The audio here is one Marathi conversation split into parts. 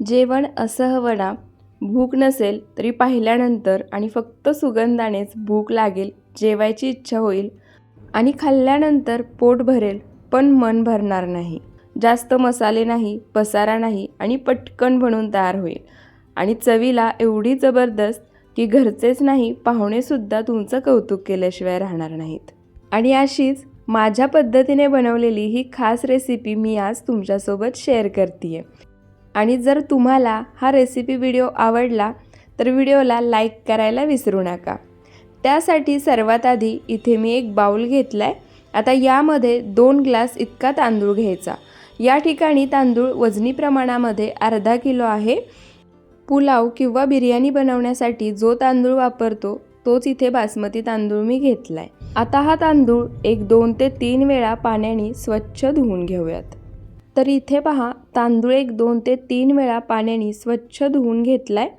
जेवण असं भूक नसेल तरी पाहिल्यानंतर आणि फक्त सुगंधानेच भूक लागेल जेवायची इच्छा होईल आणि खाल्ल्यानंतर पोट भरेल पण मन भरणार नाही. जास्त मसाले नाही पसारा नाही आणि पटकन बनून तयार होईल. आणि चवीला एवढी जबरदस्त की घरचेच नाही पाहुणेसुद्धा तुमचं कौतुक केल्याशिवाय राहणार नाहीत. आणि अशीच माझ्या पद्धतीने बनवलेली ही खास रेसिपी मी आज तुमच्यासोबत शेअर करते आहे आणि जर तुम्हाला हा रेसिपी व्हिडिओ आवडला तर व्हिडिओला लाईक करायला विसरू नका. त्यासाठी सर्वात आधी इथे मी एक बाऊल घेतला आहे आता यामध्ये दोन ग्लास इतका तांदूळ घ्यायचा. या ठिकाणी तांदूळ वजनी प्रमाणामध्ये अर्धा किलो आहे. पुलाव किंवा बिर्याणी बनवण्यासाठी जो तांदूळ वापरतो तोच इथे बासमती तांदूळ मी घेतला आहे आता हा तांदूळ एक दोन ते तीन वेळा पाण्याने स्वच्छ धुवून घेऊयात. तर इथे पहा तांदूळ एक दोन ते तीन वेळा पाण्याने स्वच्छ धुवून घेतला आहे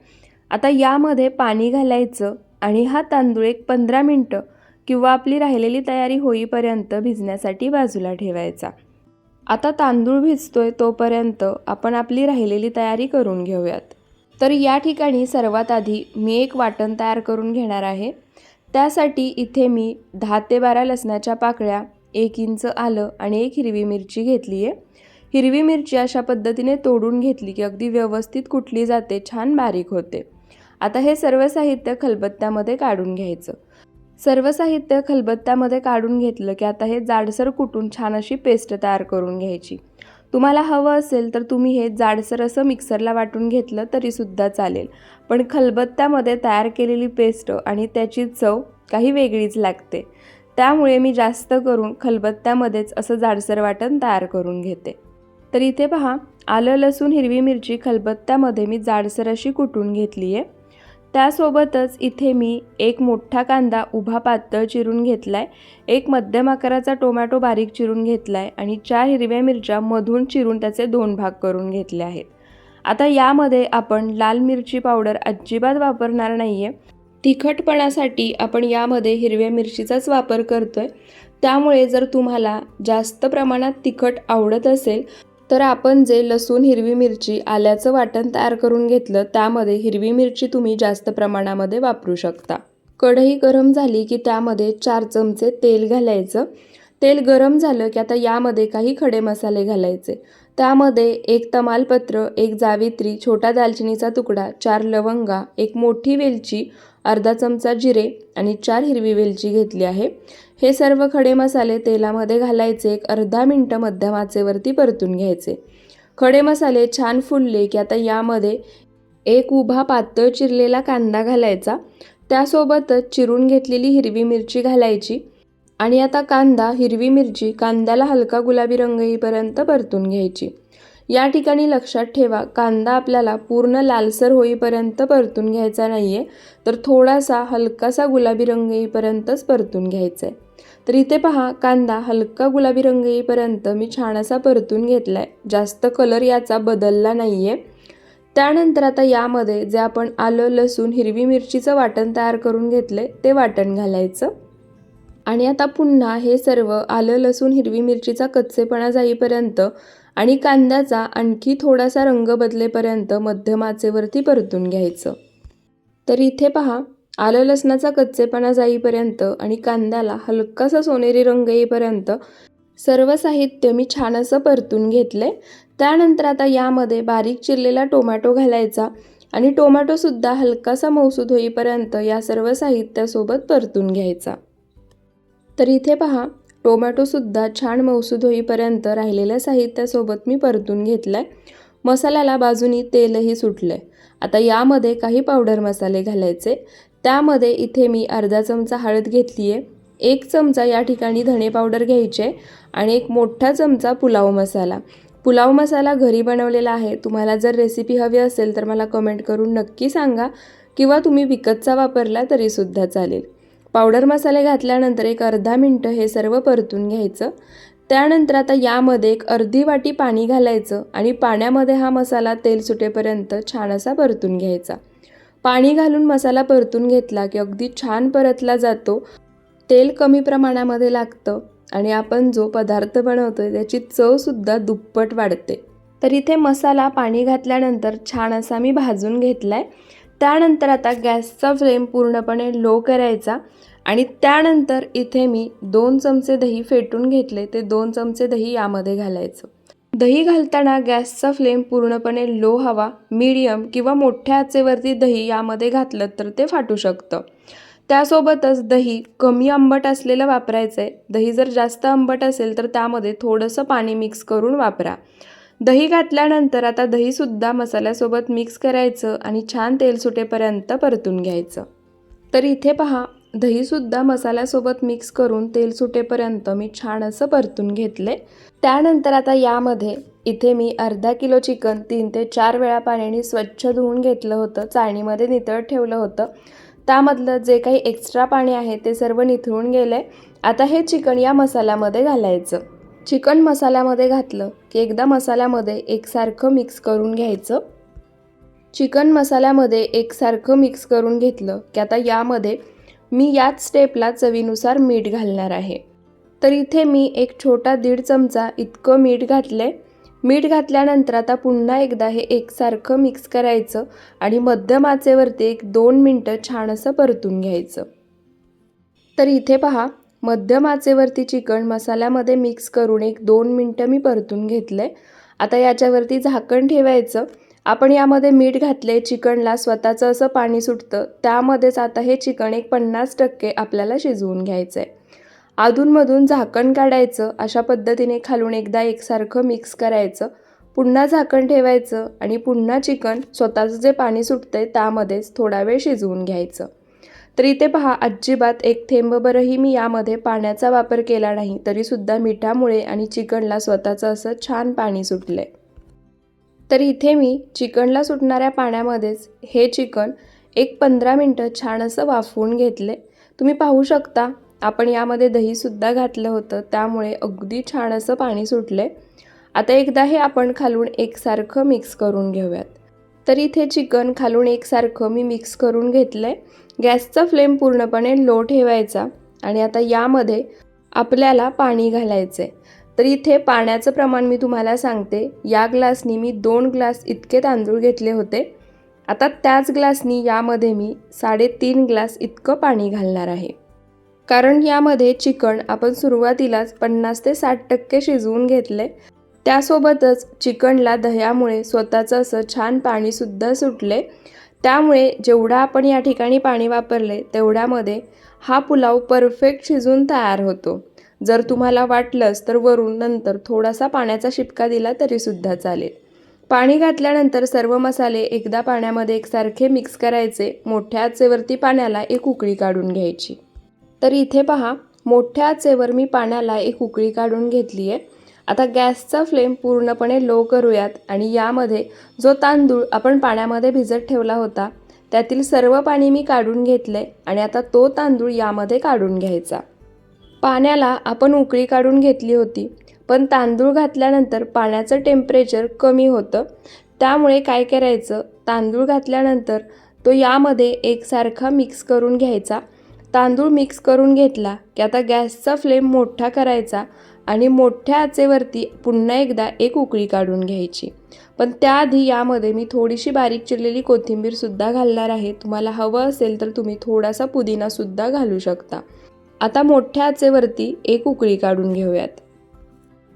आता यामध्ये पाणी घालायचं आणि हा तांदूळ एक पंधरा मिनटं किंवा आपली राहिलेली तयारी होईपर्यंत भिजण्यासाठी बाजूला ठेवायचा. आता तांदूळ भिजतोय तोपर्यंत आपण आपली राहिलेली तयारी करून घेऊयात. तर या ठिकाणी सर्वात आधी मी एक वाटण तयार करून घेणार आहे. त्यासाठी इथे मी दहा ते बारा लसणाच्या पाकळ्या एक इंच आलं आणि एक हिरवी मिरची घेतली आहे हिरवी मिरची अशा पद्धतीने तोडून घेतली की अगदी व्यवस्थित कुटली जाते छान बारीक होते. आता हे सर्व साहित्य खलबत्त्यामध्ये काढून घ्यायचं. सर्व साहित्य खलबत्त्यामध्ये काढून घेतलं की आता हे जाडसर कुटून छान अशी पेस्ट तयार करून घ्यायची. तुम्हाला हवं असेल तर तुम्ही हे जाडसर असं मिक्सरला वाटून घेतलं तरीसुद्धा चालेल. पण खलबत्त्यामध्ये तयार केलेली पेस्ट आणि त्याची चव काही वेगळीच लागते. त्यामुळे मी जास्त करून खलबत्त्यामध्येच असं जाडसर वाटण तयार करून घेते. तर इथे पहा आलं लसूण हिरवी मिरची खलबत्त्यामध्ये मी जाडसर अशी कुटून घेतली आहे. त्यासोबतच इथे मी एक मोठा कांदा उभा पातळ चिरून घेतला आहे एक मध्यम आकाराचा टोमॅटो बारीक चिरून घेतला आहे आणि चार हिरव्या मिरच्या मधून चिरून त्याचे दोन भाग करून घेतले आहेत. आता यामध्ये आपण लाल मिरची पावडर अजिबात वापरणार नाही आहे तिखटपणासाठी आपण यामध्ये हिरव्या मिरचीचाच वापर करतो आहे त्यामुळे जर तुम्हाला जास्त प्रमाणात तिखट आवडत असेल तर आपण जे लसूण हिरवी मिरची आल्याचं वाटण तयार करून घेतलं त्यामध्ये हिरवी मिरची तुम्ही जास्त प्रमाणामध्ये वापरू शकता. कढई गरम झाली की त्यामध्ये चार चमचे तेल घालायचं. तेल गरम झालं की आता यामध्ये काही खडे मसाले घालायचे. त्यामध्ये एक तमालपत्र एक जावित्री छोटा दालचिनीचा तुकडा चार लवंगा एक मोठी वेलची अर्धा चमचा जिरे आणि चार हिरवी वेलची घेतली आहे. हे सर्व खडे मसाले तेलामध्ये घालायचे. एक अर्धा मिनटं मध्यम आचेवरती परतून घ्यायचे. खडे मसाले छान फुलले की आता यामध्ये एक उभा पातळ चिरलेला कांदा घालायचा. त्यासोबतच चिरून घेतलेली हिरवी मिरची घालायची. आणि आता कांदा हिरवी मिरची कांद्याला हलका गुलाबी रंग येईपर्यंत परतून घ्यायची. या ठिकाणी लक्षात ठेवा कांदा आपल्याला पूर्ण लालसर होईपर्यंत परतून घ्यायचा नाही आहे तर थोडासा हलकासा गुलाबी रंग येईपर्यंतच परतून घ्यायचा आहे तर इथे पहा कांदा हलका गुलाबी रंग येईपर्यंत मी छान असा परतून घेतला आहे जास्त कलर याचा बदलला नाही आहे त्यानंतर आता यामध्ये जे आपण आलं लसूण हिरवी मिरचीचं वाटण तयार करून घेतलं ते वाटण घालायचं. आणि आता पुन्हा हे सर्व आलं लसूण हिरवी मिरचीचा कच्चेपणा जाईपर्यंत आणि कांद्याचा आणखी थोडासा रंग बदलेपर्यंत मध्यम आचेवरती परतून घ्यायचं. तर इथे पहा आलं लसणाचा कच्चेपणा जाईपर्यंत आणि कांद्याला हलकासा सोनेरी रंग येईपर्यंत सर्व साहित्य मी छान असं परतून घेतले. त्यानंतर आता यामध्ये बारीक चिरलेला टोमॅटो घालायचा आणि टोमॅटोसुद्धा हलकासा मौसूद होईपर्यंत या सर्व साहित्यासोबत परतून घ्यायचा. तर इथे पहा टोमॅटोसुद्धा छान मौसूद होईपर्यंत राहिलेल्या साहित्यासोबत मी परतून घेतला आहे मसाल्याला बाजूनी तेलही सुटलं आहे आता यामध्ये काही पावडर मसाले घालायचे. त्यामध्ये इथे मी अर्धा चमचा हळद घेतली आहे एक चमचा या ठिकाणी धणे पावडर घ्यायचे आणि एक मोठा चमचा पुलाव मसाला. पुलाव मसाला घरी बनवलेला आहे. तुम्हाला जर रेसिपी हवी असेल तर मला कमेंट करून नक्की सांगा किंवा तुम्ही विकतचा वापरला तरीसुद्धा चालेल. पावडर मसाले घातल्यानंतर एक अर्धा मिनटं हे सर्व परतून घ्यायचं. त्यानंतर आता यामध्ये एक अर्धी वाटी पाणी घालायचं आणि पाण्यामध्ये हा मसाला तेल सुटेपर्यंत छान असा परतून घ्यायचा. पाणी घालून मसाला परतून घेतला की अगदी छान परतला जातो. तेल कमी प्रमाणामध्ये लागतं आणि आपण जो पदार्थ बनवतो आहे त्याची चवसुद्धा दुप्पट वाढते. तर इथे मसाला पाणी घातल्यानंतर छान असा मी भाजून घेतला आहे त्यानंतर आता गॅसचा फ्लेम पूर्णपणे लो करायचा आणि त्यानंतर इथे मी दोन चमचे दही फेटून घेतले ते दोन चमचे दही यामध्ये घालायचं. दही घालताना गॅसचा फ्लेम पूर्णपणे लो हवा मीडियम किंवा मोठ्या आचेवरती दही यामध्ये घातलं तर ते फाटू शकतं. त्यासोबतच दही कमी आंबट असलेलं वापरायचं आहे दही जर जास्त आंबट असेल तर त्यामध्ये थोडंसं पाणी मिक्स करून वापरा. दही घातल्यानंतर आता दहीसुद्धा मसाल्यासोबत मिक्स करायचं आणि छान तेल सुटेपर्यंत परतून घ्यायचं. तर इथे पहा दहीसुद्धा मसाल्यासोबत मिक्स करून तेल सुटेपर्यंत मी छान असं परतून घेतले. त्यानंतर आता यामध्ये इथे मी अर्धा किलो चिकन तीन ते चार वेळा पाण्याने स्वच्छ धुवून घेतलं होतं चाळणीमध्ये नितळ ठेवलं होतं. त्यामधलं जे काही एक्स्ट्रा पाणी आहे ते सर्व निथळून गेलं. आहे आता हे चिकन या मसाल्यामध्ये घालायचं. चिकन मसाल्यामध्ये घातलं की एकदा मसाल्यामध्ये एकसारखं मिक्स करून घ्यायचं. चिकन मसाल्यामध्ये एकसारखं मिक्स करून घेतलं की आता यामध्ये मी याच स्टेपला चवीनुसार मीठ घालणार आहे. तर इथे मी एक छोटा दीड चमचा इतकं मीठ घातले मीठ घातल्यानंतर आता पुन्हा एकदा हे एकसारखं मिक्स करायचं आणि मध्यम आचेवरती एक दोन मिनटं छान असं परतून घ्यायचं. तर इथे पहा मध्यम आचेवरती चिकन मसाल्यामध्ये मिक्स करून एक दोन मिनटं मी परतून घेतले आता याच्यावरती झाकण ठेवायचं. आपण यामध्ये मीठ घातले चिकनला स्वतःचं असं पाणी सुटतं. त्यामध्येच आता हे चिकन एक पन्नास टक्के आपल्याला शिजवून घ्यायचं आहे अधूनमधून झाकण काढायचं. अशा पद्धतीने खालून एकदा एकसारखं मिक्स करायचं. पुन्हा झाकण ठेवायचं आणि पुन्हा चिकन स्वतःचं जे पाणी सुटतंय त्यामध्येच थोडा वेळ शिजवून घ्यायचं. तर इथे पहा अजिबात एक थेंबभरही मी यामध्ये पाण्याचा वापर केला नाही तरीसुद्धा मिठामुळे आणि चिकनला स्वतःचं असं छान पाणी सुटलं आहे तर इथे मी चिकनला सुटणाऱ्या पाण्यामध्येच हे चिकन एक पंधरा मिनटं छान असं वाफवून घेतले तुम्ही पाहू शकता आपण यामध्ये दहीसुद्धा घातलं होतं त्यामुळे अगदी छान असं पाणी सुटले आता एकदा हे आपण खालून एकसारखं मिक्स करून घेऊयात. तर इथे चिकन खालून एकसारखं मी मिक्स करून घेतलं आहे गॅसचा फ्लेम पूर्णपणे लो ठेवायचा आणि आता यामध्ये आपल्याला पाणी घालायचं आहे तर इथे पाण्याचं प्रमाण मी तुम्हाला सांगते. या ग्लासनी मी दोन ग्लास इतके तांदूळ घेतले होते. आता त्याच ग्लासनी यामध्ये मी साडेतीन ग्लास इतकं पाणी घालणार आहे. कारण यामध्ये चिकन आपण सुरुवातीलाच पन्नास ते साठ टक्के शिजवून घेतले त्यासोबतच चिकनला दह्यामुळे स्वतःचं असं छान पाणीसुद्धा सुटले त्यामुळे जेवढा आपण या ठिकाणी पाणी वापरले तेवढ्यामध्ये हा पुलाव परफेक्ट शिजून तयार होतो. जर तुम्हाला वाटलंच तर वरून नंतर थोडासा पाण्याचा शिपका दिला तरीसुद्धा चालेल. पाणी घातल्यानंतर सर्व मसाले एकदा पाण्यामध्ये एकसारखे मिक्स करायचे मोठ्या आचेवरती पाण्याला एक उकळी काढून घ्यायची. तर इथे पहा मोठ्या आचेवर मी पाण्याला एक उकळी काढून घेतली आहे आता गॅसचा फ्लेम पूर्णपणे लो करूयात आणि यामध्ये जो तांदूळ आपण पाण्यामध्ये भिजत ठेवला होता त्यातील सर्व पाणी मी काढून घेतले आणि आता तो तांदूळ यामध्ये काढून घ्यायचा. पाण्याला आपण उकळी काढून घेतली होती पण तांदूळ घातल्यानंतर पाण्याचं टेम्परेचर कमी होतं. त्यामुळे काय करायचं? तांदूळ घातल्यानंतर तो यामध्ये एकसारखा मिक्स करून घ्यायचा. तांदूळ मिक्स करून घेतला की आता गॅसचा फ्लेम मोठा करायचा आणि मोठ्या आचेवरती पुन्हा एकदा एक उकळी काढून घ्यायची. पण त्याआधी यामध्ये मी थोडीशी बारीक चिरलेली कोथिंबीरसुद्धा घालणार आहे. तुम्हाला हवं असेल तर तुम्ही थोडासा पुदिनासुद्धा घालू शकता. आता मोठ्या आचेवरती एक उकळी काढून घेऊयात.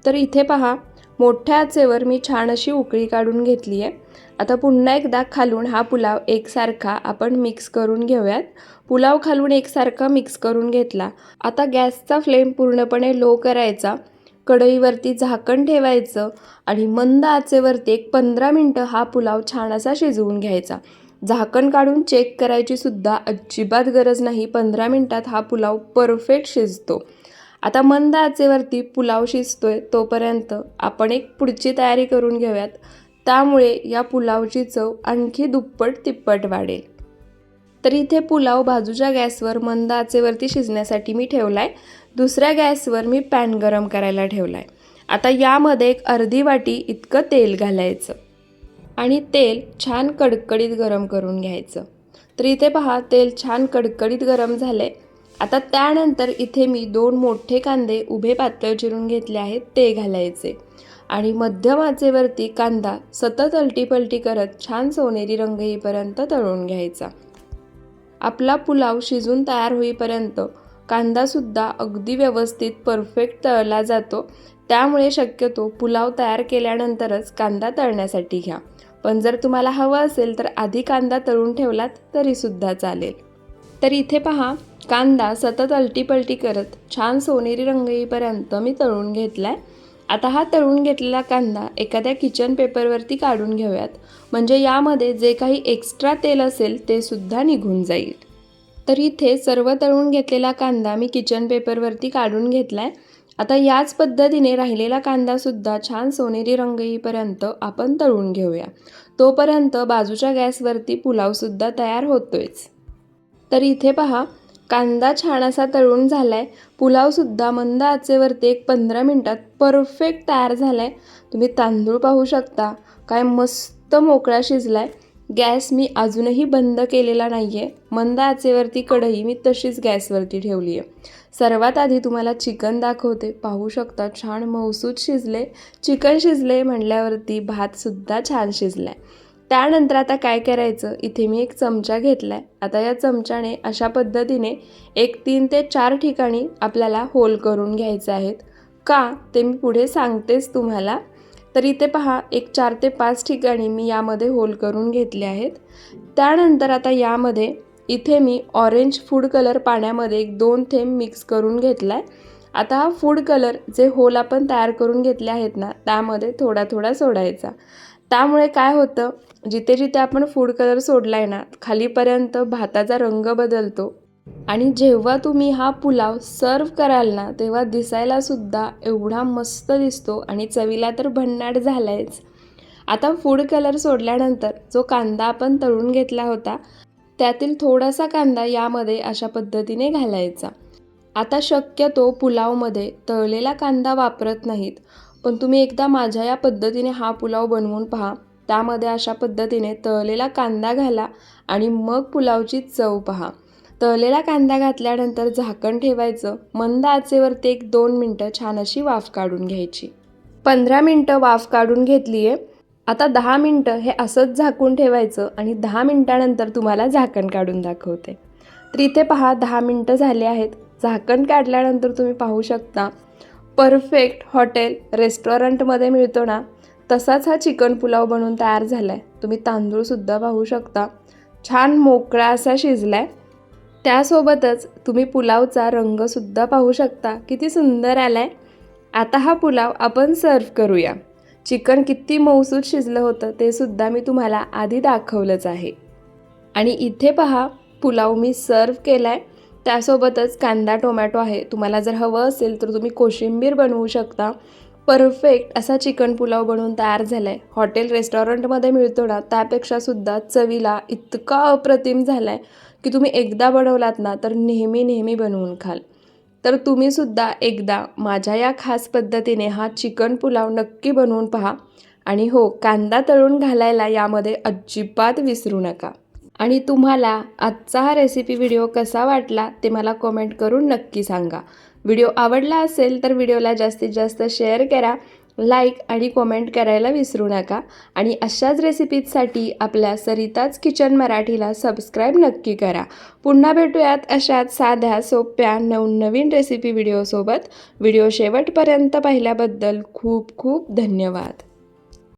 तर इथे पहा मोठ्या आचेवर मी छान अशी उकळी काढून घेतली आहे. आता पुन्हा एकदा खालून हा पुलाव एकसारखा आपण मिक्स करून घेऊयात. पुलाव खालून एकसारखा मिक्स करून घेतला. आता गॅसचा फ्लेम पूर्णपणे लो करायचा. कढईवरती झाकण ठेवायचं आणि मंद आचेवरती एक पंधरा मिनटं हा पुलाव छान असा शिजवून घ्यायचा. झाकण काढून चेक करायची सुद्धा अजिबात गरज नाही. पंधरा मिनटात हा पुलाव परफेक्ट शिजतो. आता मंद आचेवरती पुलाव शिजतोय तोपर्यंत आपण एक पुढची तयारी करून घेऊयात. त्यामुळे या पुलावची चव आणखी दुप्पट तिप्पट वाढेल. तर इथे पुलाव बाजूच्या गॅसवर मंद आचेवरती शिजण्यासाठी मी ठेवला आहे दुसऱ्या गॅसवर मी पॅन गरम करायला ठेवला आहे आता यामध्ये एक अर्धी वाटी इतकं तेल घालायचं आणि तेल छान कडकडीत गरम करून घ्यायचं. तर इथे पहा तेल छान कडकडीत गरम झाले आता त्यानंतर इथे मी दोन मोठे कांदे उभे पातळ चिरून घेतले आहेत ते घालायचे. आणि मध्यम आचेवरती कांदा सतत अलटीपलटी करत छान सोनेरी रंग येईपर्यंत तळून घ्यायचा. आपला पुलाव शिजून तयार होईपर्यंत कांदासुद्धा अगदी व्यवस्थित परफेक्ट तळला जातो. त्यामुळे शक्यतो पुलाव तयार केल्यानंतरच कांदा तळण्यासाठी घ्या. पण जर तुम्हाला हवं असेल तर आधी कांदा तळून ठेवलात तरीसुद्धा चालेल. तर इथे पहा कांदा सतत अलटीपलटी करत छान सोनेरी रंग येईपर्यंत मी तळून घेतला आहे आता हा तळून घेतलेला कांदा एखाद्या किचन पेपरवरती काढून घेऊयात. म्हणजे यामध्ये जे काही एक्स्ट्रा तेल असेल ते सुद्धा निघून जाईल. तर इथे सर्व तळून घेतलेला कांदा मी किचन पेपरवरती काढून घेतला आहे आता याच पद्धतीने राहिलेला कांदासुद्धा छान सोनेरी रंग येईपर्यंत आपण तळून घेऊया. तोपर्यंत बाजूच्या गॅसवरती पुलावसुद्धा तयार होतोयच. तर इथे पहा कांदा छान असा तळून झाला आहे पुलावसुद्धा मंद आचेवरती एक पंधरा मिनटात परफेक्ट तयार झाला आहे तुम्ही तांदूळ पाहू शकता काय मस्त मोकळा शिजला आहे गॅस मी अजूनही बंद केलेला नाही आहे मंद आचेवरती कढई मी तशीच गॅसवरती ठेवली आहे सर्वात आधी तुम्हाला चिकन दाखवते. पाहू शकता छान मौसूद शिजले. चिकन शिजले म्हणल्यावरती भातसुद्धा छान शिजला आहे त्यानंतर आता काय करायचं? इथे मी एक चमचा घेतला आहे आता या चमच्याने अशा पद्धतीने एक तीन ते चार ठिकाणी आपल्याला होल करून घ्यायचे आहेत. का? ते मी पुढे सांगतेच तुम्हाला. तर इथे पहा एक चार ते पाच ठिकाणी मी यामध्ये होल करून घेतले आहेत. त्यानंतर आता यामध्ये इथे मी ऑरेंज फूड कलर पाण्यामध्ये एक दोन थेंब मिक्स करून घेतला आहे आता हा फूड कलर जे होल आपण तयार करून घेतले आहेत ना त्यामध्ये थोडा थोडा सोडायचा. त्यामुळे काय होतं? जिथे जिथे आपण फूड कलर सोडला आहे ना खालीपर्यंत भाताचा रंग बदलतो. आणि जेव्हा तुम्ही हा पुलाव सर्व कराल ना तेव्हा दिसायला सुद्धा एवढा मस्त दिसतो आणि चवीला तर भन्नाट झालायच. आता फूड कलर सोडल्यानंतर जो कांदा आपण तळून घेतला होता त्यातील थोडासा कांदा यामध्ये अशा पद्धतीने घालायचा. आता शक्यतो पुलावमध्ये तळलेला कांदा वापरत नाहीत पण तुम्ही एकदा माझ्या या पद्धतीने हा पुलाव बनवून पहा. त्यामध्ये अशा पद्धतीने तळलेला कांदा घाला आणि मग पुलावची चव पहा. तळलेला कांदा घातल्यानंतर झाकण ठेवायचं. मंद आचेवरती एक दोन मिनटं छान अशी वाफ काढून घ्यायची. पंधरा मिनटं वाफ काढून घेतली आहे आता दहा मिनटं हे असंच झाकून ठेवायचं आणि दहा मिनटानंतर तुम्हाला झाकण काढून दाखवते. तर इथे पहा दहा मिनटं झाले आहेत. झाकण काढल्यानंतर तुम्ही पाहू शकता. परफेक्ट हॉटेल रेस्टॉरंटमध्ये मिळतो ना? तसाच हा चिकन पुलाव बनवून तयार झाला आहे तुम्ही तांदूळसुद्धा पाहू शकता. छान मोकळा असा शिजला आहे त्यासोबतच तुम्ही पुलावचा रंगसुद्धा पाहू शकता. किती सुंदर आला आहे आता हा पुलाव आपण सर्व करूया. चिकन किती मौसूद शिजलं होतं ते सुद्धा मी तुम्हाला आधी दाखवलंच आहे. आणि इथे पहा पुलाव मी सर्व केला आहे त्यासोबतच कांदा टोमॅटो आहे. तुम्हाला जर हवं असेल तर तुम्ही कोशिंबीर बनवू शकता. परफेक्ट असा चिकन पुलाव बनवून तयार झाला आहे हॉटेल रेस्टॉरंटमध्ये मिळतो ना त्यापेक्षासुद्धा चवीला इतका अप्रतिम झाला आहे की तुम्ही एकदा बनवलात ना तर नेहमी नेहमी बनवून खाल. तर तुम्हीसुद्धा एकदा माझ्या या खास पद्धतीने हा चिकन पुलाव नक्की बनवून पहा. आणि हो कांदा तळून घालायला यामध्ये अजिबात विसरू नका. आणि तुम्हाला आजचा हा रेसिपी व्हिडिओ कसा वाटला ते मला कॉमेंट करून नक्की सांगा. व्हिडिओ आवडला असेल तर व्हिडिओला जास्तीत जास्त शेअर करा लाईक आणि कॉमेंट करायला विसरू नका. आणि अशाच रेसिपीजसाठी आपल्या सरिताच किचन मराठीला सबस्क्राईब नक्की करा. पुन्हा भेटूयात अशाच साध्या सोप्या नवनवीन रेसिपी व्हिडिओसोबत. व्हिडिओ शेवटपर्यंत पाहिल्याबद्दल खूप खूप धन्यवाद.